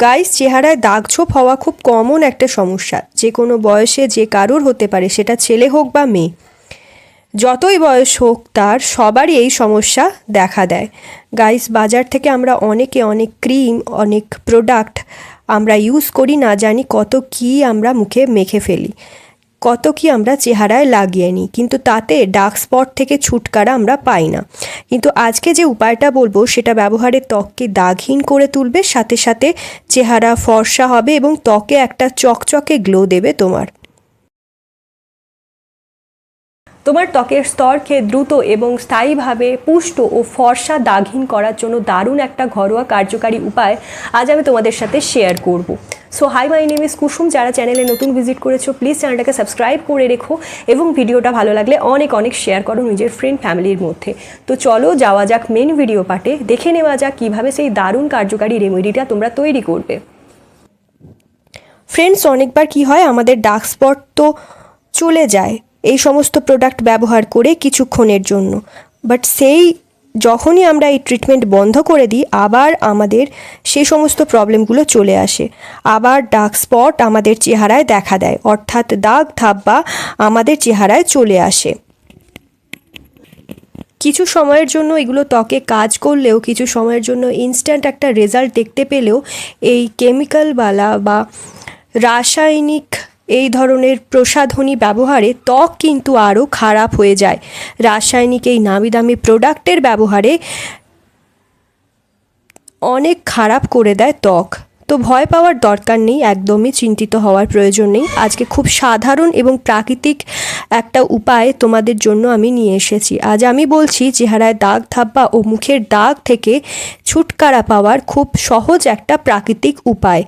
Guys, চেহারায় দাগ ছোপ হওয়া খুব কমন একটা সমস্যা। যে কোনো বয়সে যে কারোর হতে পারে, সেটা ছেলে হোক বা মেয়ে। যতই বয়স হোক, তার সবারই এই সমস্যা দেখা দেয়। গাইস, বাজার থেকে আমরা অনেকে অনেক ক্রিম, অনেক প্রোডাক্ট আমরা ইউজ করি, না জানি কত কি আমরা মুখে মেখে ফেলি। কত কি আমরা চেহারায় লাগিয়ে নিই, কিন্তু তাতে ডার্ক স্পট থেকে ছুটকারা আমরা পাই না। কিন্তু আজকে যে উপায়টা বলব, সেটা ব্যবহারে ত্বককে দাগহীন করে তুলবে, সাথে সাথে চেহারা ফর্সা হবে এবং ত্বকে একটা চকচকে গ্লো দেবে তোমার। তোমার ত্বকের স্তরকে দ্রুত এবং স্থায়ীভাবে পুষ্ট ও ফর্সা দাগহীন করার জন্য দারুণ একটা ঘরোয়া কার্যকারী উপায় আজ আমি তোমাদের সাথে শেয়ার করব। So hi my name is Kusum যারা চ্যানেলে নতুন ভিজিট করেছ প্লিজ চ্যানেলটাকে সাবস্ক্রাইব করে রেখো এবং ভিডিওটা ভালো লাগলে অনেক অনেক শেয়ার করো নিজের ফ্রেন্ড ফ্যামিলির মধ্যে। তো চলো যাওয়া যাক মেন ভিডিও পার্টে দেখে নেওয়া যাক কীভাবে সেই দারুণ কার্যকারী রেমেডিটা তোমরা তৈরি করবে। ফ্রেন্ডস অনেকবার কি হয়, আমাদের ডার্ক স্পট তো চলে যায় এই সমস্ত প্রোডাক্ট ব্যবহার করে কিছুক্ষণের জন্য। বাট সেই যখনই আমরা এই ট্রিটমেন্ট বন্ধ করে দিই, আবার আমাদের সেই সমস্ত প্রবলেমগুলো চলে আসে। আবার ডার্ক স্পট আমাদের চেহারায় দেখা দেয়, অর্থাৎ দাগ, ধাব্বা আমাদের চেহারায় চলে আসে। কিছু সময়ের জন্য এগুলো ত্বকে কাজ করলেও, কিছু সময়ের জন্য ইনস্ট্যান্ট একটা রেজাল্ট দেখতে পেলেও, এই কেমিক্যালওয়ালা বা রাসায়নিক এই ধরনের প্রসাধনী ব্যবহারে ত্বক কিন্তু আরও খারাপ হয়ে যায়। রাসায়নিক এই নামি দামি প্রোডাক্টের ব্যবহারে অনেক খারাপ করে দেয় ত্বক। তো ভয় পাওয়ার দরকার নেই, একদমই চিন্তিত হওয়ার প্রয়োজন নেই। আজকে খুব সাধারণ এবং প্রাকৃতিক একটা উপায় তোমাদের জন্য আমি নিয়ে এসেছি। আজ আমি বলছি, চেহারায় দাগ থাব্বা ও মুখের দাগ থেকে ছুটকারা পাওয়ার খুব সহজ একটা প্রাকৃতিক উপায়।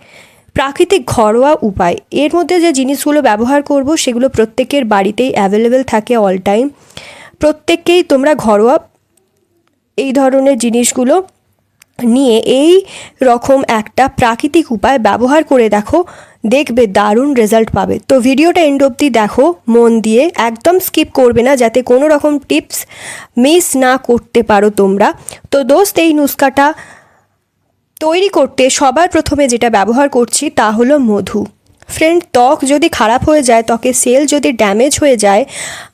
প্রাকৃতিক ঘরোয়া উপায়। এর মধ্যে যে জিনিসগুলো ব্যবহার করব, সেগুলো প্রত্যেকের বাড়িতেই অ্যাভেলেবেল থাকে অল টাইম প্রত্যেককেই তোমরা ঘরোয়া এই ধরনের জিনিসগুলো নিয়ে এই রকম একটা প্রাকৃতিক উপায় ব্যবহার করে দেখো, দেখবে দারুণ রেজাল্ট পাবে। তো ভিডিওটা এন্ড অবধি দেখো, মন দিয়ে একদম স্কিপ করবে না, যাতে কোনো রকম টিপস মিস না করতে পারো তোমরা। তো দোস্ত, এই নুস্কাটা তৈরি করতে সবার প্রথমে যেটা ব্যবহার করছি তা হলো মধু। ফ্রেন্ড, ত্বক যদি খারাপ হয়ে যায়, ত্বকে সেল যদি ড্যামেজ হয়ে যায়,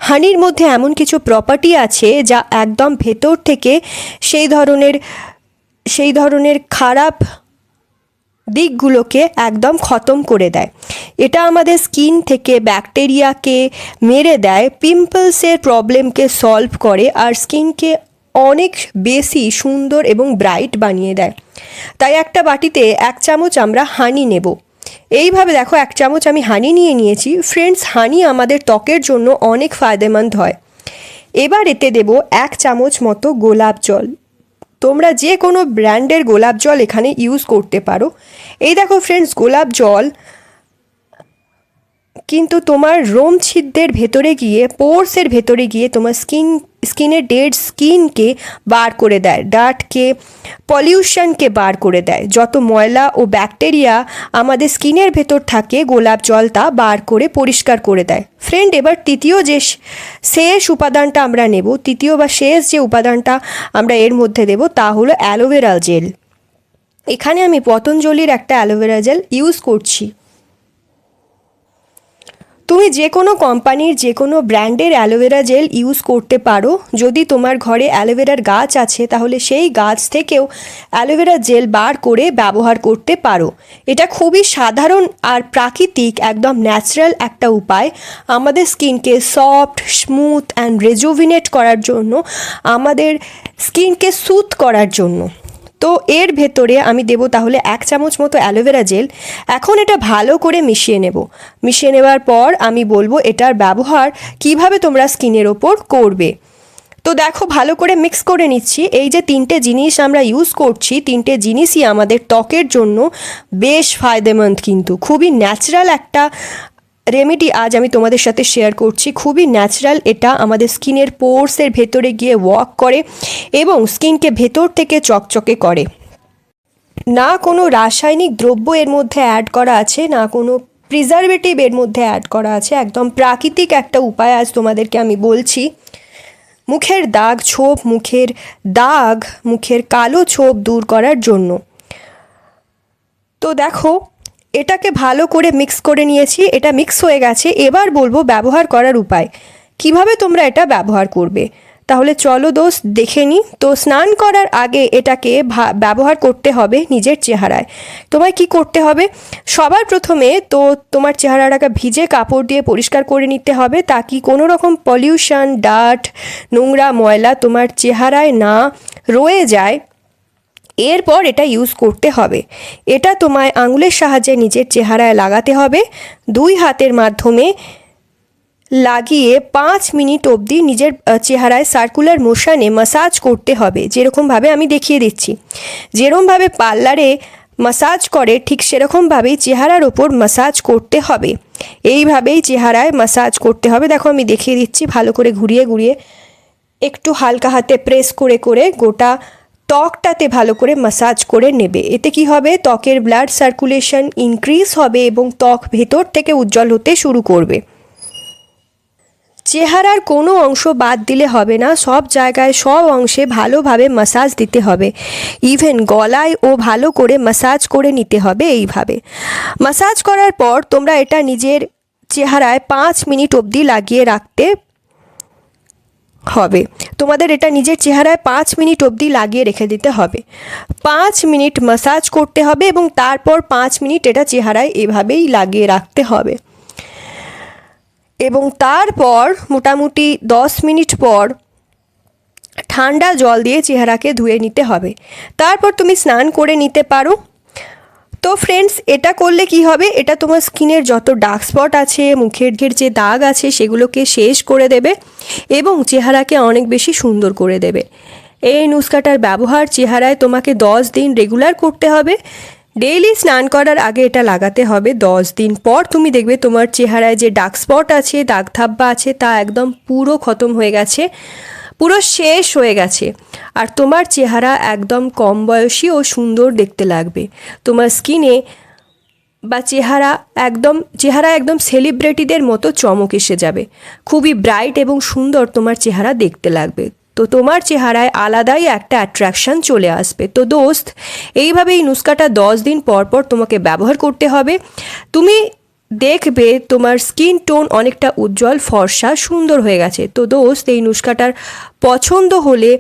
হানির মধ্যে এমন কিছু প্রপার্টি আছে যা একদম ভেতর থেকে সেই ধরনের সেই ধরনের খারাপ দিকগুলোকে একদম খতম করে দেয়। এটা আমাদের স্কিন থেকে ব্যাকটেরিয়াকে মেরে দেয়, পিম্পলসের প্রবলেমকে সলভ করে, আর স্কিনকে অনেক বেশি সুন্দর এবং ব্রাইট বানিয়ে দেয়। তাই একটা বাটিতে এক চামচ আমরা হানি নেব। এইভাবে দেখো এক চামচ আমি হানি নিয়ে নিয়েছি। ফ্রেন্ডস হানি আমাদের ত্বকের জন্য অনেক ফায়দেমন্দ হয়। এবার এতে দেব এক চামচ মতো গোলাপ জল। তোমরা যে কোনো ব্র্যান্ডের গোলাপ জল এখানে ইউজ করতে পারো। এই দেখো ফ্রেন্ডস গোলাপ জল কিন্তু তোমার রোম ছিদ্রের ভেতরে গিয়ে, পোর্সের ভেতরে গিয়ে তোমার স্কিন, স্কিনের ডেড স্কিনকে বার করে দেয়, ডার্টকে, পলিউশনকে বার করে দেয়। যত ময়লা ও ব্যাকটেরিয়া আমাদের স্কিনের ভেতর থাকে, গোলাপ জল তা বার করে পরিষ্কার করে দেয়। ফ্রেন্ড, এবার তৃতীয় যে শেষ উপাদানটা আমরা নেব, তৃতীয় বা শেষ যে উপাদানটা আমরা এর মধ্যে দেব, তা হলো অ্যালোভেরা জেল। এখানে আমি পতঞ্জলির একটা অ্যালোভেরা জেল ইউজ করছি। তুমি যে কোনো কোম্পানির যে কোনো ব্র্যান্ডের অ্যালোভেরা জেল ইউজ করতে পারো। যদি তোমার ঘরে অ্যালোভেরার গাছ আছে, তাহলে সেই গাছ থেকেও অ্যালোভেরা জেল বার করে ব্যবহার করতে পারো। এটা খুবই সাধারণ আর প্রাকৃতিক, একদম ন্যাচারাল একটা উপায়। আমাদের স্কিনকে সফট, স্মুথ অ্যান্ড রেজুভিনেট করার জন্য, আমাদের স্কিনকে সুথ করার জন্য। তো এর ভেতরে আমি দেবো তাহলে এক চামচ মতো অ্যালোভেরা জেল এখন এটা ভালো করে মিশিয়ে নেব। মিশিয়ে নেওয়ার পর আমি বলব এটার ব্যবহার কীভাবে তোমরা স্কিনের ওপর করবে। তো দেখো ভালো করে মিক্স করে নিচ্ছি। এই যে তিনটে জিনিস আমরা ইউজ করছি, তিনটে জিনিসই আমাদের ত্বকের জন্য বেশ ফায়দেমন্দ কিন্তু। খুবই ন্যাচারাল একটা রেমেডি আজ আমি তোমাদের সাথে শেয়ার করছি। খুবই ন্যাচারাল এটা আমাদের স্কিনের পোর্সের ভেতরে গিয়ে ওয়াক করে এবং স্কিনকে ভেতর থেকে চকচকে করে। না কোনো রাসায়নিক দ্রব্য এর মধ্যে অ্যাড করা আছে, না কোনো প্রিজারভেটিভ এর মধ্যে অ্যাড করা আছে। একদম প্রাকৃতিক একটা উপায় আজ তোমাদেরকে আমি বলছি। মুখের দাগ ছোপ, মুখের দাগ, মুখের কালো ছোপ দূর করার জন্য। তো দেখো এটাকে ভালো করে মিক্স করে নিয়েছি, এটা মিক্স হয়ে গেছে, এবার বলব ব্যবহার করার উপায়। কীভাবে তোমরা এটা ব্যবহার করবে? তাহলে চলো দোষ দেখে নিই তো স্নান করার আগে এটাকে ব্যবহার করতে হবে নিজের চেহারায়। তোমায় কি করতে হবে? সবার প্রথমে তো তোমার চেহারাটাকে ভিজে কাপড় দিয়ে পরিষ্কার করে নিতে হবে, তাকি কোনো রকম পলিউশন ডাট নোংরা ময়লা তোমার চেহারায় না রয়ে যায়। এরপর এটা ইউজ করতে হবে। এটা তোমায় আঙুলের সাহায্যে নিজের চেহারায় লাগাতে হবে। দুই হাতের মাধ্যমে লাগিয়ে পাঁচ মিনিট অবধি নিজের চেহারায় সার্কুলার মোশনে মাসাজ করতে হবে। যেরকমভাবে আমি দেখিয়ে দিচ্ছি। যেরকমভাবে পার্লারে মাসাজ করে, ঠিক সেরকমভাবেই চেহারার ওপর মাসাজ করতে হবে। এইভাবেই চেহারায় মাসাজ করতে হবে। দেখো, আমি দেখিয়ে দিচ্ছি। ভালো করে ঘুরিয়ে ঘুরিয়ে একটু হালকা হাতে প্রেস করে করে গোটা ত্বকটাতে ভালো করে মাসাজ করে নেবে। এতে কি হবে? ত্বকের ব্লাড সার্কুলেশন ইনক্রিজ হবে এবং ত্বক ভেতর থেকে উজ্জ্বল হতে শুরু করবে। চেহারার কোনো অংশ বাদ দিলে হবে না, সব জায়গায় সব অংশে ভালোভাবে মাসাজ দিতে হবে। ইভেন গলায় ও ভালো করে মাসাজ করে নিতে হবে এইভাবে। মাসাজ করার পর তোমরা এটা নিজের চেহারায় পাঁচ মিনিট অবধি লাগিয়ে রাখতে হবে। তোমাদের এটা নিজের চেহারায় পাঁচ মিনিট অবধি লাগিয়ে রেখে দিতে হবে। পাঁচ মিনিট মাসাজ করতে হবে এবং তারপর পাঁচ মিনিট এটা চেহারায় এভাবেই লাগিয়ে রাখতে হবে। এবং তারপর মোটামুটি দশ মিনিট পর ঠান্ডা জল দিয়ে চেহারাকে ধুয়ে নিতে হবে। তারপর তুমি স্নান করে নিতে পারো। তো ফ্রেন্ডস এটা করলে কি হবে? এটা তোমার স্কিনের যত ডার্ক স্পট আছে, মুখের ঘের যে দাগ আছে, সেগুলোকে শেষ করে দেবে এবং চেহারাকে অনেক বেশি সুন্দর করে দেবে। এই নুস্কাটার ব্যবহার চেহারায় তোমাকে দশ দিন রেগুলার করতে হবে। ডেইলি স্নান করার আগে এটা লাগাতে হবে দশ দিন পর। তুমি দেখবে তোমার চেহারায় যে ডার্ক স্পট আছে, দাগ ধাব্বা আছে, তা একদম পুরো খতম হয়ে গেছে। পুরো শেষ হয়ে গেছে। আর তোমার চেহারা একদম কম বয়সী ও সুন্দর দেখতে লাগবে। তোমার স্কিনে বা চেহারা একদম চেহারা একদম সেলিব্রিটিদের মতো চমক এসে যাবে। খুবই ব্রাইট এবং সুন্দর তোমার চেহারা দেখতে লাগবে। তো তোমার চেহারায় আলাদাই একটা অ্যাট্রাকশন চলে আসবে। তো দোস্ত, এইভাবে এই নুস্কাটা দশ দিন পর পর তোমাকে ব্যবহার করতে হবে। তুমি দেখবে তোমার স্কিন টোন অনেকটা উজ্জ্বল, ফর্সা, সুন্দর হয়ে গেছে। তো দোস্ত, এই নুস্কাটার পছন্দ হলে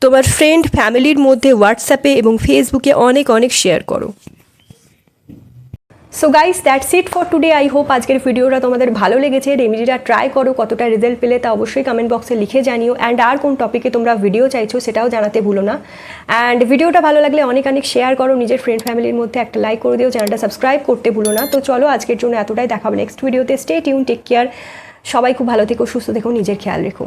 তোমার ফ্রেন্ড ফ্যামিলির মধ্যে হোয়াটসঅ্যাপে এবং ফেসবুকে অনেক অনেক শেয়ার করো। So guys that's it for today I hope আজকের ভিডিওটা তোমাদের ভালো লেগেছে। রেমিডিটা ট্রাই করো, কতটা রেজাল্ট পেলে তা অবশ্যই কমেন্ট বক্সে লিখে জানিও। অ্যান্ড আর কোন টপিকে তোমরা ভিডিও চাইছো সেটাও জানাতে ভুলো না। অ্যান্ড ভিডিওটা ভালো লাগলে অনেক অনেক শেয়ার করো। নিজের ফ্রেন্ড ফ্যামিলির মধ্যে একটা লাইক করে দিও। চ্যানেলটা সাবস্ক্রাইব করতে ভুলো না। তো চলো আজকের জন্য এতটাই। দেখাবো নেক্সট ভিডিওতে স্টে টিউন টেক কেয়ার সবাই খুব ভালো থেকো, সুস্থ থেকো, নিজের খেয়াল রেখো।